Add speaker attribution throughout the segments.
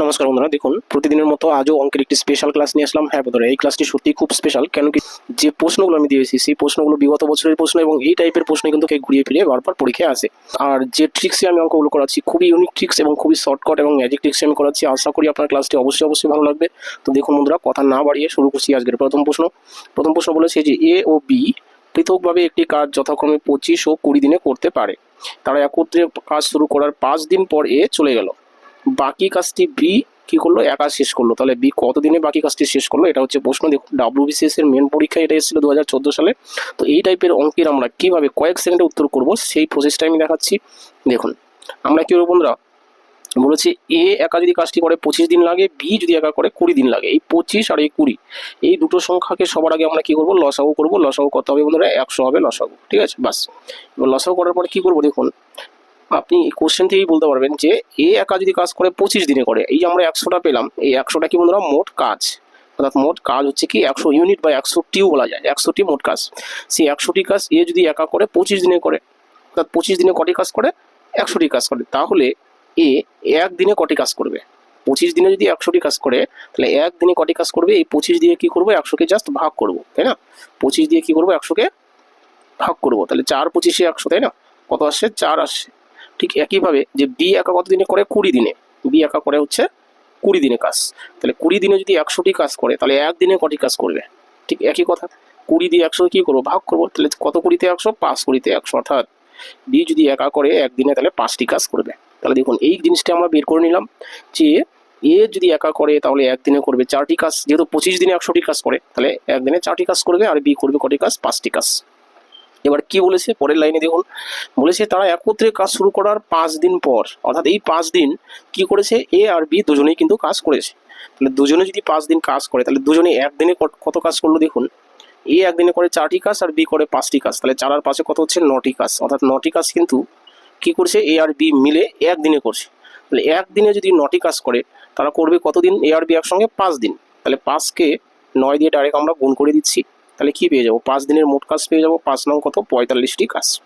Speaker 1: নমস্কার বন্ধুরা, দেখুন, প্রতিদিনের মতো আজও অঙ্কের একটি স্পেশাল ক্লাস নিয়ে আসলাম। হ্যাঁ বন্ধুরা, এই ক্লাসটি সত্যি খুব স্পেশাল কেন কি যে প্রশ্নগুলো আমি দিয়েছি, সেই প্রশ্নগুলো বিগত বছরের প্রশ্ন এবং এই টাইপের প্রশ্ন কিন্তু কে ঘুরিয়ে ফিরিয়ে বারবার পরীক্ষায় আসে। আর যে ট্রিক্সে আমি অঙ্কগুলো করাচ্ছি, খুবই ইউনিক ট্রিক্স এবং খুবই শর্টকাট এবং ম্যাজিক ট্রিক্সে আমি করাচ্ছি, আশা করি আপনার ক্লাসটি অবশ্যই অবশ্যই ভালো লাগবে। তো দেখুন বন্ধুরা, কথা না বাড়িয়ে শুরু করছি আজকের প্রথম প্রশ্ন। প্রথম প্রশ্ন বলেছে যে এ ও বি পৃথকভাবে একটি কাজ যথাক্রমে পঁচিশ ও কুড়ি দিনে করতে পারে। তারা একত্রে কাজ শুরু করার পাঁচ দিন পর এ চলে গেল। বাকি কাজটি বি কি করল? একা শেষ করল। তাহলে বি কতদিনে বাকি কাজটি শেষ করল? এটা হচ্ছে প্রশ্ন। দেখুন ডাব্লিউবিসিএস এর মেন পরীক্ষা এটা এসেছিল দু হাজার চোদ্দ সালে। তো এই টাইপের অঙ্কের আমরা কীভাবে কয়েক সেকেন্ডে উত্তর করব, সেই প্রসেসটা আমি দেখাচ্ছি। দেখুন, আমরা কি বন্ধুরা? বলেছি এ একা যদি কাজটি করে পঁচিশ দিন লাগে বি যদি একা করে কুড়ি দিন লাগে। এই পঁচিশ আর এই কুড়ি, এই দুটো সংখ্যাকে সবার আগে আমরা কি করব? লসাগু করব। লসাগু কত হবে বন্ধুরা, একশো হবে লসাগু। ঠিক আছে? বাস এবার লসাগু করার পরে কি করব? দেখুন আপনি এই কোশ্চেন থেকেই বলতে পারবেন যে, এ একা যদি কাজ করে পঁচিশ দিনে করে, এই যে আমরা একশোটা পেলাম, এই একশোটা কি বন্ধুরা মোট কাজ? অর্থাৎ মোট কাজ হচ্ছে কি একশো ইউনিট বা একশোটিও বলা যায়, একশোটি মোট কাজ। সেই একশোটি কাজ এ যদি একা করে পঁচিশ দিনে করে, অর্থাৎ পঁচিশ দিনে কটি কাজ করে? একশোটি কাজ করে। তাহলে এ একদিনে কটি কাজ করবে? পঁচিশ দিনে যদি একশোটি কাজ করে, তাহলে একদিনে কটি কাজ করবে? এই পঁচিশ দিয়ে কি করব? একশোকে জাস্ট ভাগ করব, তাই না? পঁচিশ দিয়ে কি করব? একশোকে ভাগ করব। তাহলে চার পঁচিশে একশো, তাই না? কত আসছে? চার আসছে। ঠিক একইভাবে যে বি একা কত দিনে করে? কুড়ি দিনে। বি একা করে হচ্ছে কুড়ি দিনে কাজ। তাহলে কুড়ি দিনে যদি একশোটি কাজ করে, তাহলে একদিনে কটি কাজ করবে? ঠিক একই কথা। কুড়ি দিয়ে একশো কী করব? ভাগ করব। তাহলে কত কুড়িতে একশো? পাঁচ কুড়িতে একশো, অর্থাৎ বি যদি একা করে একদিনে তাহলে পাঁচটি কাজ করবে। তাহলে দেখুন, এই জিনিসটা আমরা বের করে নিলাম যে এ যদি একা করে, তাহলে একদিনে করবে চারটি কাজ। যেহেতু পঁচিশ দিনে একশোটি কাজ করে, তাহলে একদিনে চারটি কাজ করবে আর বি করবে কটি কাজ? পাঁচটি কাজ। এবার কি বলেছে? পরের লাইনে দেখুন। বলেছে, তারা একত্রে কাজ শুরু করার পাঁচ দিন পর, অর্থাৎ এই পাঁচ দিন কি করেছে? এ আর বি দুজনেই কিন্তু কাজ করেছে। তাহলে দুজনে যদি পাঁচ দিন কাজ করে, তাহলে দুজনে একদিনে কত- কাজ করল দেখুন? এ একদিনে করে চারটি কাজ আর বি করে পাঁচটি কাজ। তাহলে চার আর পাঁচে কত হচ্ছে? নটি কাজ। অর্থাৎ নটি কাজ কিন্তু কি করছে? এ আর বি মিলে একদিনে করছে। তাহলে একদিনে যদি নটি কাজ করে, তারা করবে কতদিন? এ আর বি একসঙ্গে পাঁচ দিন। তাহলে পাঁচকে নয় দিয়ে ডাইরেক্ট আমরা গুণ করে দিচ্ছি। তাহলে কি পেয়ে যাব? পাঁচ দিনের মোট কাজ পেয়ে যাব, পাঁচ নং কত? পঁয়তাল্লিশটি কাজ।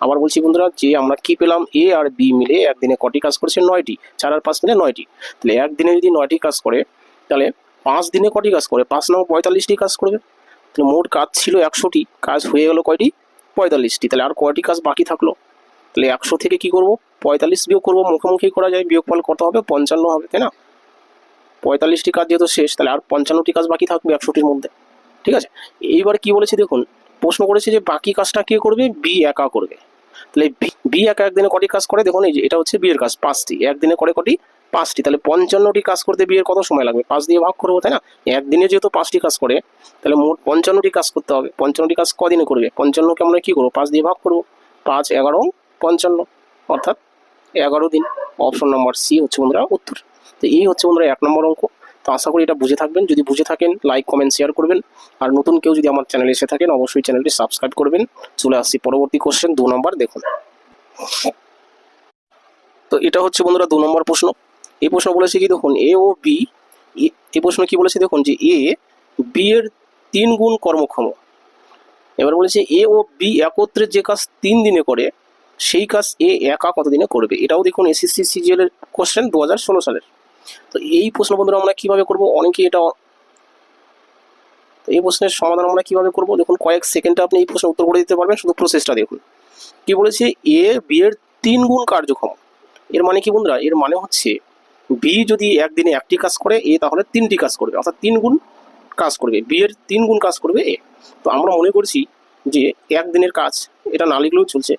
Speaker 1: আবার বলছি বন্ধুরা, যে আমরা কি পেলাম? এ আর বি মিলে একদিনে কটি কাজ করেছে? নয়টি। চার আর পাঁচ মিলে নয়টি। তাহলে একদিনে যদি নয়টি কাজ করে, তাহলে পাঁচ দিনে কটি কাজ করে? পাঁচ নং পঁয়তাল্লিশটি কাজ করবে। তাহলে মোট কাজ ছিল একশোটি। কাজ হয়ে গেল কয়টি? পঁয়তাল্লিশটি। তাহলে আর কয়টি কাজ বাকি থাকল? তাহলে একশো থেকে কি করব? পঁয়তাল্লিশ বিয়োগ করব, মুখোমুখি করা যায়। বিয়োগফল কত হবে? পঞ্চান্ন হবে, তাই না? পঁয়তাল্লিশটি কাজ যেহেতু শেষ, তাহলে আর পঞ্চান্নটি কাজ বাকি থাকবে একশোটির মধ্যে। ঠিক আছে? এইবার কি বলেছে দেখুন, প্রশ্ন করেছে যে বাকি কাজটা কে করবে? বি একা করবে। তাহলে বি- একা একদিনে কটি কাজ করে? দেখুন এই যে, এটা হচ্ছে বিয়ের কাজ, পাঁচটি। একদিনে করে কটি? পাঁচটি। তাহলে পঞ্চান্নটি কাজ করতে বিয়ের কত সময় লাগবে? পাঁচ দিয়ে ভাগ করব, তাই না? একদিনে যেহেতু পাঁচটি কাজ করে, তাহলে মোট পঞ্চান্নটি কাজ করতে হবে। পঞ্চান্নটি কাজ কদিনে করবে? পঞ্চান্নকে আমরা কি করব? পাঁচ দিয়ে ভাগ করব। পাঁচ, এগারো, পঞ্চান্ন। অর্থাৎ এগারো দিন। অপশন নাম্বার সি হচ্ছে বন্ধুরা উত্তর। তো এই হচ্ছে বন্ধুরা এক নম্বর অঙ্ক। তো আশা করি এটা বুঝে থাকবেন। যদি বুঝে থাকেন লাইক কমেন্ট শেয়ার করবেন। আর নতুন কেউ যদি আমার চ্যানেলে এসে থাকেন, অবশ্যই চ্যানেলটি সাবস্ক্রাইব করবেন। চলে আসছি পরবর্তী কোশ্চেন দু নম্বর দেখুন। তো এটা হচ্ছে বন্ধুরা দু নম্বর প্রশ্ন। এই প্রশ্ন বলেছে কি দেখুন এ ও বি এই প্রশ্ন কি বলেছে দেখুন যে এ বি এর তিন গুণ কর্মক্ষম। এবার বলেছে এ ও বি একত্রে যে কাজ তিন দিনে করে, সেই কাজ এ একা কত দিনে করবে? এটাও দেখুন এসএসসি সিজিএল এর কোশ্চেন দু হাজার ষোলো সালের। তো এই প্রশ্ন বন্ধুরা আমরা কীভাবে করব? অনেকে এটা এই প্রশ্নের সমাধান আমরা কীভাবে করব? দেখুন, কয়েক সেকেন্ডে আপনি এই প্রশ্নের উত্তর করে দিতে পারবেন। শুধু প্রসেসটা দেখুন। কি বলেছে? এ বি এর তিন গুণ কার্যক্ষম। এর মানে কি বন্ধুরা? এর মানে হচ্ছে বি যদি একদিনে একটি কাজ করে, এ তাহলে তিনটি কাজ করবে। অর্থাৎ তিন গুণ কাজ করবে। বি এর তিন গুণ কাজ করবে এ। তো আমরা মনে করছি যে একদিনের কাজ, এটা না লিখলেও চলছে।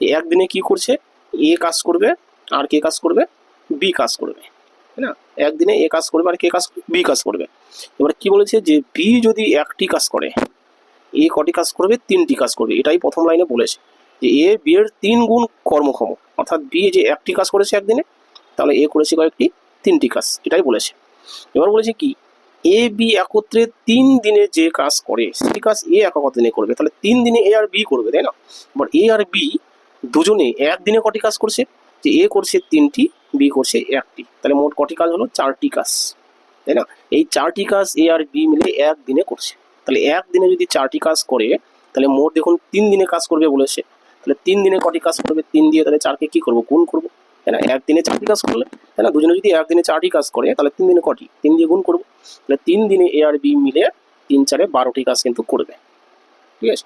Speaker 1: তো একদিনে কি করছে? এ কাজ করবে, আর কে কাজ করবে? বি কাজ করবে। তাই না? একদিনে এ কাজ করবে আর কে কাজ বি কাজ করবে। এবার কি বলেছে যে, বি যদি একটি কাজ করে, এ কটি কাজ করবে, তিনটি কাজ করবে। এটাই প্রথম লাইনে বলেছে যে, এ, বি এর তিন গুণ কর্মক্ষম। অর্থাৎ বি যে একটি কাজ করেছে একদিনে, তাহলে এ করেছে কয়েকটি, তিনটি কাজ। এটাই বলেছে। এবার বলেছে কি, এ, বি একত্রে তিন দিনে যে কাজ করে, সেই কাজ এ একা দিনে করবে। তাহলে তিন দিনে এ আর বি করবে, তাই না? এবার এ আর বি দুজনে একদিনে কটি কাজ করছে? যে এ করছে তিনটি বি করছে একটি। তাহলে মোট কটি কাজ হলো? চারটি কাজ। তাই না? এই চারটি কাজ এ আর বি মিলে একদিনে করছে। তাহলে একদিনে যদি চারটি কাজ করে, তাহলে মোট দেখুন তিন দিনে কাজ করবে বলেছে। তাহলে তিন দিনে কটি কাজ করবে? তিন দিয়ে তাহলে চারকে কি করব? গুণ করব। তাই না? একদিনে চারটি কাজ করলে, তাই না? দুজনে যদি একদিনে চারটি কাজ করে, তাহলে তিন দিনে কটি? তিন দিয়ে গুণ করব। তাহলে তিন দিনে এ আর বি মিলে তিন চারে বারোটি কাজ কিন্তু করবে। ঠিক আছে?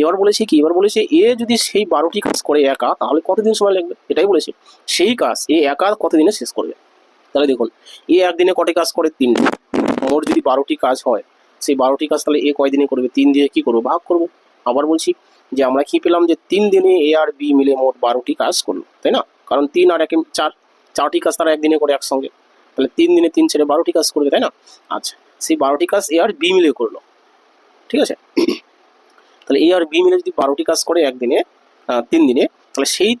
Speaker 1: এবার বলেছি কি? এবার বলেছে, এ যদি সেই বারোটি কাজ করে একা, তাহলে কতদিন সময় লাগবে? এটাই বলেছে। সেই কাজ, এ একা কতদিনে শেষ করবে? তাহলে দেখুন, এ একদিনে কটি কাজ করে? তিন দিন। মোট যদি বারোটি কাজ হয়, সেই বারোটি কাজ তাহলে এ কয়দিনে করবে? তিন দিয়ে কি করব? ভাগ করব। আবার বলছি যে, আমরা কি পেলাম যে, তিন দিনে এ আর বি মিলে মোট বারোটি কাজ করল, তাই না? কারণ তিন আর একে চার, চারটি কাজ তারা একদিনে করে একসঙ্গে। তাহলে তিন দিনে তিন ছেড়ে বারোটি কাজ করবে, তাই না? আচ্ছা সেই বারোটি কাজ এ আর বি মিলে করল, ঠিক আছে? তাহলে এ আর বি মিলে যদি বারোটি কাজ করে একদিনে তিন দিনে, তাহলে সেই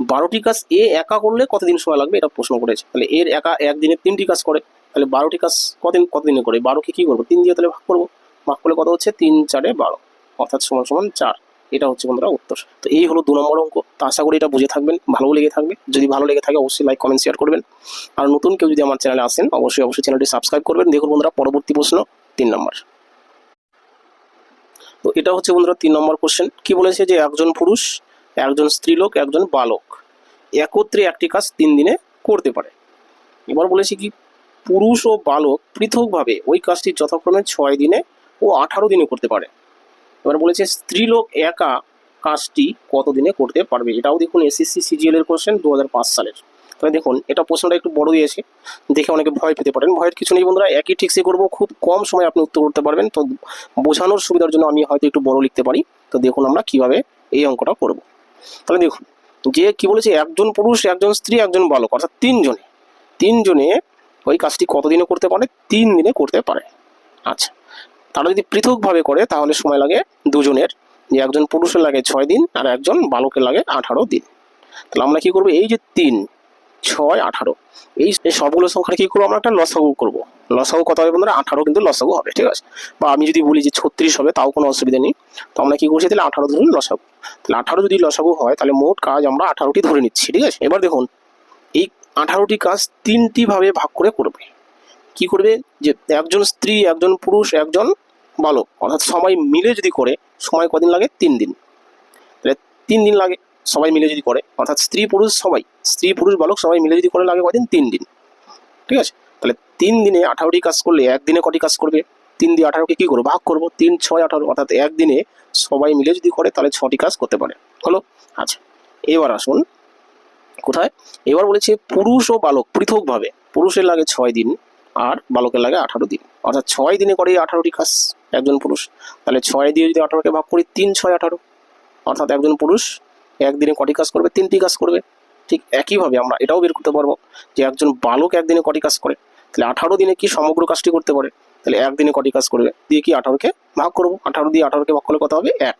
Speaker 1: বারোটি কাজ এ একা করলে কতদিন সময় লাগবে? এটা প্রশ্ন করেছে। তাহলে এর একা একদিনে তিনটি কাজ করে, তাহলে বারোটি কাজ কতদিন কতদিনে করে? বারোকে কি করব? তিন দিয়ে তাহলে ভাগ করব। ভাগ করলে কত হচ্ছে? তিন, চারে বারো, অর্থাৎ সমান সমান চার। এটা হচ্ছে বন্ধুরা উত্তর। তো এই হলো দু নম্বর অঙ্ক। তো আশা করি এটা বুঝে থাকবেন ভালো লেগে থাকবে। যদি ভালো লেগে থাকে, অবশ্যই লাইক কমেন্ট শেয়ার করবেন। আর নতুন কেউ যদি আমার চ্যানেলে আসেন, অবশ্যই অবশ্যই চ্যানেলটি সাবস্ক্রাইব করবেন। দেখুন বন্ধুরা, পরবর্তী প্রশ্ন তিন নম্বর। তো এটা হচ্ছে বন্ধুরা তিন নম্বর কোশ্চেন কি বলেছে যে একজন পুরুষ, একজন স্ত্রীলোক, একজন বালক একত্রে একটি কাজ তিন দিনে করতে পারে। এবার বলেছি কি, পুরুষ ও বালক পৃথকভাবে ওই কাজটি যথাক্রমে ছয় দিনে ও আঠারো দিনে করতে পারে। এবার বলেছে স্ত্রীলোক একা কাজটি কত দিনে করতে পারবে? এটাও দেখুন এসএসসি, সিজিএল এর কোশ্চেন দু হাজার পাঁচ সালের। তাহলে দেখুন, এটা প্রশ্নটা একটু বড় দিয়েছে দেখে অনেকে ভয় পেতে পারেন। ভয়ের কিছু নেই বন্ধুরা, একই ঠিক সে করব, খুব কম সময় আপনি উত্তর করতে পারবেন। তো বোঝানোর সুবিধার জন্য আমি হয়তো একটু বড় লিখতে পারি। তো দেখুন আমরা কীভাবে এই অঙ্কটা করব। তাহলে দেখুন, যে কি বলেছে, একজন পুরুষ, একজন স্ত্রী, একজন বালক, অর্থাৎ তিনজনে। তিনজনে ওই কাজটি কতদিনে করতে পারে? তিন দিনে করতে পারে। আচ্ছা তারা যদি পৃথকভাবে করে, তাহলে সময় লাগে দুজনের। যে একজন পুরুষের লাগে ছয় দিন, আর একজন বালকের লাগে আঠারো দিন। তাহলে আমরা কি করব? এই যে তিন ছয়, আঠারো। এই সবগুলো সংখ্যার কি করব আমরা? একটা লসাগু করব। লসাগু কত হবে বন্ধুরা? আঠারো কিন্তু লসাগু হবে, ঠিক আছে? বা আমি যদি বলি যে ছত্রিশ হবে, তাও কোনো অসুবিধা নেই। তো আমরা কি করছি? তাহলে আঠারো ধরুন লসাগু। তাহলে আঠারো যদি লসাগু হয়, তাহলে মোট কাজ আমরা আঠারোটি ধরে নিচ্ছি, ঠিক আছে? এবার দেখুন, এই আঠারোটি কাজ তিনটি ভাবে ভাগ করে করবে। কি করবে? যে একজন স্ত্রী, একজন পুরুষ, একজন বালক, অর্থাৎ সময় মিলে যদি করে, সময় কদিন লাগে? তিন দিন। তাহলে তিন দিন লাগে। সবাই মিলে যদি করে, অর্থাৎ স্ত্রী পুরুষ সবাই, স্ত্রী পুরুষ বালক সবাই মিলে যদি করে লাগে কদিন? তিন দিন। ঠিক আছে? তাহলে তিন দিনে আঠারোটি কাজ করলে একদিনে কটি কাজ করবে? তিন দিয়ে আঠারোকে কি করব? ভাগ করব। তিন, ছয়, আঠারো, অর্থাৎ একদিনে সবাই মিলে যদি করে, তাহলে ছটি কাজ করতে পারে। হলো? আচ্ছা এবার আসুন। কোথায়? এবার বলেছে পুরুষ ও বালক পৃথকভাবে, পুরুষের লাগে ছয় দিন আর বালকের লাগে আঠারো দিন। অর্থাৎ ছয় দিনে করে আঠারোটি কাজ, একজন পুরুষ। তাহলে ছয় দিয়ে যদি আঠারোকে ভাগ করি, তিন, ছয়, আঠারো। অর্থাৎ একজন পুরুষ একদিনে কটি কাজ করবে? তিনটি কাজ করবে। ঠিক একইভাবে আমরা এটাও বের করতে পারব যে একজন বালক একদিনে কটি কাজ করে। তাহলে আঠারো দিনে কি সমগ্র কাজটি করতে পারে? তাহলে একদিনে কটি কাজ করবে? দিয়ে কি আঠারোকে ভাগ করব? আঠারো দিয়ে আঠারোকে ভাগ করলে কত হবে? এক।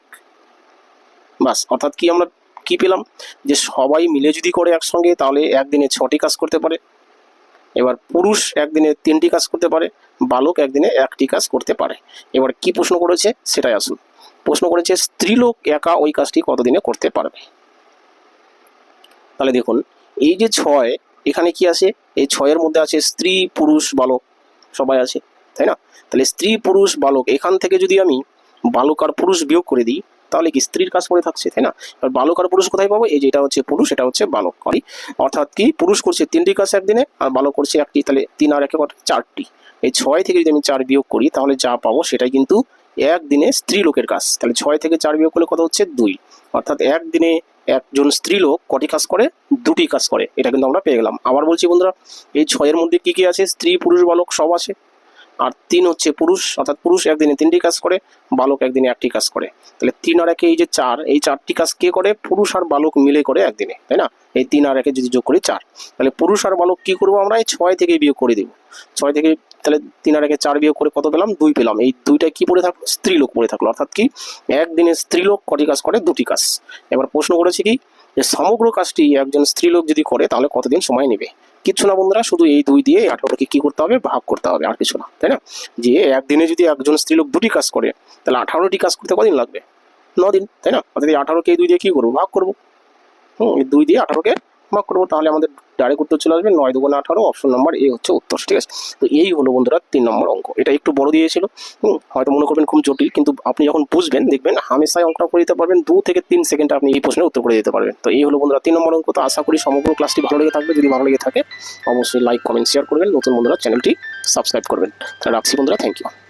Speaker 1: বাস, অর্থাৎ কি আমরা কি পেলাম? যে সবাই মিলে যদি করে একসঙ্গে, তাহলে একদিনে ছটি কাজ করতে পারে। এবার পুরুষ একদিনে তিনটি কাজ করতে পারে, বালক একদিনে একটি কাজ করতে পারে। এবার কি প্রশ্ন করেছে? সেটাই আসুন। প্রশ্ন করেছে, স্ত্রীলোক একা ওই কাজটি কতদিনে করতে পারবে? তাহলে দেখুন, এই যে ছয়, এখানে কি আছে? এই ছয়ের মধ্যে আছে স্ত্রী, পুরুষ, বালক, সবাই আছে, তাই না? তাহলে স্ত্রী, পুরুষ, বালক, এখান থেকে যদি আমি বালক আর পুরুষ বিয়োগ করে দিই, তাহলে কি স্ত্রীর কাজ পড়ে থাকছে, তাই না? এবার বালক আর পুরুষ কোথায় পাবো? এই যে এটা হচ্ছে পুরুষ, এটা হচ্ছে বালক করি অর্থাৎ কি? পুরুষ করছে তিনটি কাজ একদিনে আর বালক করছে একটি, তাহলে তিন আর একে চারটি। এই ছয় থেকে যদি আমি চার বিয়োগ করি, তাহলে যা পাবো সেটাই কিন্তু একদিনে স্ত্রী লোকের কাজ। তাহলে ছয় থেকে চার বিয়োগ করলে কত হচ্ছে? দুই। অর্থাৎ একদিনে একজন স্ত্রী লোক কটি কাজ করে? দুটি কাজ করে। এটা কিন্তু আমরা পেয়ে গেলাম। আবার বলছি বন্ধুরা, এই ছয়ের মধ্যে কি কি আছে? স্ত্রী, পুরুষ, বালক সব আছে। আর তিন হচ্ছে পুরুষ, অর্থাৎ পুরুষ একদিনে তিনটি কাজ করে, বালক একদিনে একটি কাজ করে। তাহলে তিন আর একে এই যে চার, এই চারটি কাজ কে করে? পুরুষ আর বালক মিলে করে একদিনে, তাই না? এই তিন আর একে যদি যোগ করি চার, তাহলে পুরুষ আর বালক কি করব আমরা? এই ছয় থেকে বিয়োগ করে দেবো। ছয় থেকে, তাহলে তিন আর একে চার বিয়োগ করে কত পেলাম? দুই পেলাম। এই দুইটা কি পড়ে থাকল? স্ত্রীলোক পড়ে থাকল। অর্থাৎ কি? একদিনে স্ত্রীলোক কটি কাজ করে? দুটি কাজ। এবার প্রশ্ন করেছি কি? যে সমগ্র কাজটি একজন স্ত্রীলোক যদি করে, তাহলে কতদিন সময় নেবে? কিচ্ছু না বন্ধুরা, শুধু এই দুই দিয়ে আঠারোকে কি করতে হবে? ভাগ করতে হবে, আর কিছু না, তাই না? যে একদিনে যদি একজন স্ত্রীলোক দুটি কাজ করে, তাহলে আঠারোটি কাজ করতে কদিন লাগবে? দিন তাই না? অর্থাৎ এই আঠারোকে এই দুই দিয়ে কি করব? ভাগ করব। হুম দুই দিয়ে আঠারোকে ভাগ করব, তাহলে আমাদের ডাইরেক্ট উত্তর চলে আসবে নয় দুগুণ আঠারো অপশন নাম্বার এ হচ্ছে উত্তর, ঠিক আছে? তো এই হলো বন্ধুরা তিন নম্বর অঙ্ক। এটা একটু বড় দিয়েছিল হয়তো মনে করবেন খুব জটিল, কিন্তু আপনি যখন বুঝবেন, দেখবেন হামেশাই অঙ্কটা করে দিতে পারবেন, দু থেকে তিন সেকেন্ডে আপনি এই প্রশ্নের উত্তর করে দিতে পারবেন। তো এই হলো বন্ধুরা তিন নম্বর অঙ্ক। তো আশা করি সমগ্র ক্লাসটি ভালো লেগে থাকবে। যদি ভালো লেগে থাকে, অবশ্যই লাইক কমেন্ট শেয়ার করবেন। নতুন বন্ধুরা চ্যানেলটি সাবস্ক্রাইব করবেন। রাখছি বন্ধুরা থ্যাংক ইউ